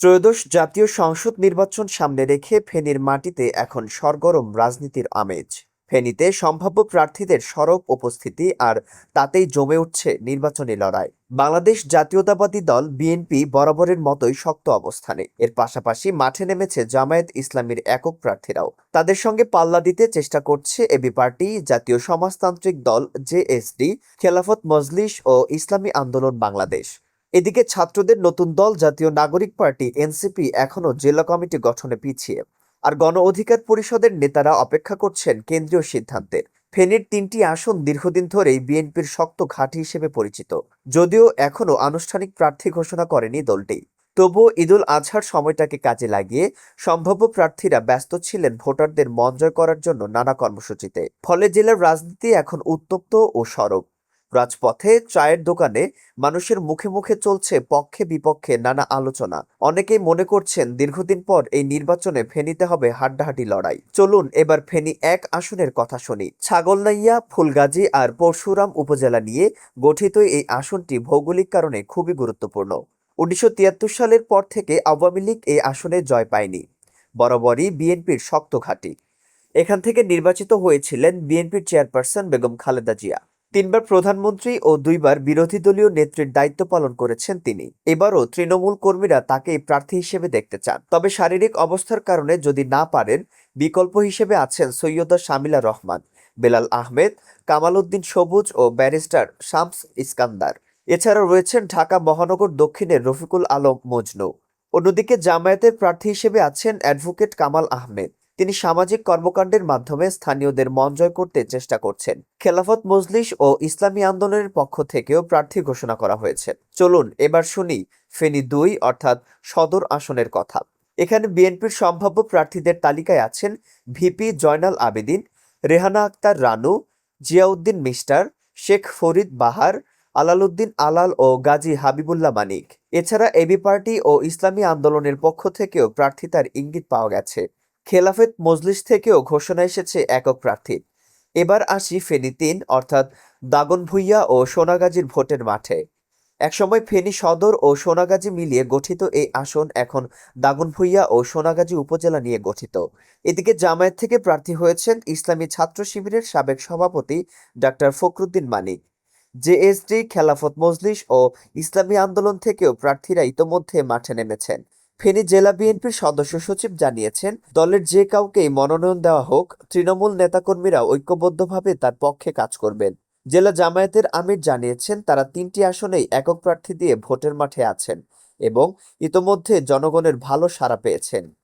ত্রয়োদশ জাতীয় সংসদ নির্বাচন সামনে রেখে ফেনীর মাটিতে এখন সরগরম রাজনীতির আমেজ। ফেনীতে সম্ভাব্য প্রার্থীদের সরব উপস্থিতি আর তাতেই জমে উঠছে নির্বাচনী লড়াই। বাংলাদেশ জাতীয়তাবাদী দল বিএনপি বরাবরের মতোই শক্ত অবস্থানে। এর পাশাপাশি মাঠে নেমেছে জামায়াত ইসলামীর একক প্রার্থীরাও। তাদের সঙ্গে পাল্লা দিতে চেষ্টা করছে এবি পার্টি, জাতীয় সমাজতান্ত্রিক দল জেএসডি খেলাফত মজলিস ও ইসলামী আন্দোলন বাংলাদেশ। এদিকে ছাত্রদের নতুন দল জাতীয় নাগরিক পার্টি, এনসিপি, এখনও জেলা কমিটি গঠনে পিছিয়ে। আর গণ অধিকার পরিষদের নেতারা অপেক্ষা করছেন কেন্দ্রীয় সিদ্ধান্তের ফেনীর তিনটি আসন দীর্ঘদিন ধরেই বিএনপির শক্ত ঘাঁটি হিসেবে পরিচিত। যদিও এখনও আনুষ্ঠানিক প্রার্থী ঘোষণা করেনি দলটি। তবুও ঈদুল আজহার সময়টাকে কাজে লাগিয়ে সম্ভাব্য প্রার্থীরা ব্যস্ত ছিলেন ভোটারদের মন জয় করার জন্য নানা কর্মসূচিতে। ফলে জেলার রাজনীতি এখন উত্তপ্ত ও সরব। রাজপথে চায়ের দোকানে মানুষের মুখে মুখে চলছে পক্ষে বিপক্ষে নানা আলোচনা। অনেকেই মনে করছেন দীর্ঘদিন পর এই নির্বাচনে ফেনীতে হবে হাড্ডাহাড্ডি লড়াই। চলুন এবার ফেনী এক আসনের কথা শুনি। ছাগলনাইয়া, ফুলগাজী আর পরশুরাম উপজেলা নিয়ে গঠিত এই আসনটি ভৌগোলিক কারণে খুবই গুরুত্বপূর্ণ। উনিশশো তিয়াত্তর সালের পর থেকে আওয়ামী লীগ এই আসনে জয় পায়নি। বরাবরই বিএনপির শক্ত ঘাঁটি। এখান থেকে নির্বাচিত হয়েছিলেন বিএনপির চেয়ারপারসন বেগম খালেদা জিয়া। তিনবার প্রধানমন্ত্রী ও দুইবার বিরোধী দলীয় নেত্রীর দায়িত্ব পালন করেছেন তিনি। এবারও তৃণমূল কর্মীরা তাকে প্রার্থী হিসেবে দেখতে চান। তবে শারীরিক অবস্থার কারণে যদি না পারেন, বিকল্প হিসেবে আছেন সৈয়দা শামিলা রহমান, বেলাল আহমেদ কামাল উদ্দিন সবুজ ও ব্যারিস্টার শামস ইস্কান্দার। এছাড়াও রয়েছেন ঢাকা মহানগর দক্ষিণের রফিকুল আলম মজনু। অন্যদিকে জামায়াতের প্রার্থী হিসেবে আছেন অ্যাডভোকেট কামাল আহমেদ। তিনি সামাজিক কর্মকাণ্ডের মাধ্যমে স্থানীয়দের মন জয় করতে চেষ্টা করছেন। খেলাফত মজলিস ও ইসলামী আন্দোলনের পক্ষ থেকেও প্রার্থী ঘোষণা করা হয়েছে। চলুন এবার শুনি ফেনী দুই অর্থাৎ সদর আসনের কথা। এখানে বিএনপির সম্ভাব্য প্রার্থীদের তালিকায় আছেন ভিপি জয়নাল আবেদিন, রেহানা আক্তার রানু, জিয়াউদ্দিন মিস্টার, শেখ ফরিদ বাহার, আলালউদ্দিন আলাল ও গাজী হাবিবুল্লাহ মানিক। এছাড়া এবি পার্টি ও ইসলামী আন্দোলনের পক্ষ থেকেও প্রার্থিতার ইঙ্গিত পাওয়া গেছে। খেলাফেত মজলিস থেকেও ঘোষণা এসেছে একক প্রার্থী এবার আসি ফেনী তিন, অর্থাৎ দাগনভূঞা ও সোনাগাজীর ভোটের মাঠে। একসময় ফেনী সদর ও সোনাগাজী মিলিয়ে গঠিত এই আসন এখন দাগনভূঞা ও সোনাগাজী উপজেলা নিয়ে গঠিত। এদিকে জামায়াত থেকে প্রার্থী হয়েছেন ইসলামী ছাত্র শিবিরের সাবেক সভাপতি ডাক্তার ফখরুদ্দিন মানিক। জেএসডি, খেলাফত মজলিস ও ইসলামী আন্দোলন থেকেও প্রার্থীরা ইতোমধ্যে মাঠে নেমেছেন। ফেনী জেলা বিএনপির সদস্য সচিব জানিয়েছেন, দলের যে কাউকেই মনোনয়ন দেওয়া হোক, তৃণমূল নেতাকর্মীরা ঐক্যবদ্ধভাবে তার পক্ষে কাজ করবেন। জেলা জামায়াতের আমির জানিয়েছেন, তারা তিনটি আসনেই একক প্রার্থী দিয়ে ভোটের মাঠে আছেন এবং ইতোমধ্যে জনগণের ভালো সাড়া পেয়েছেন।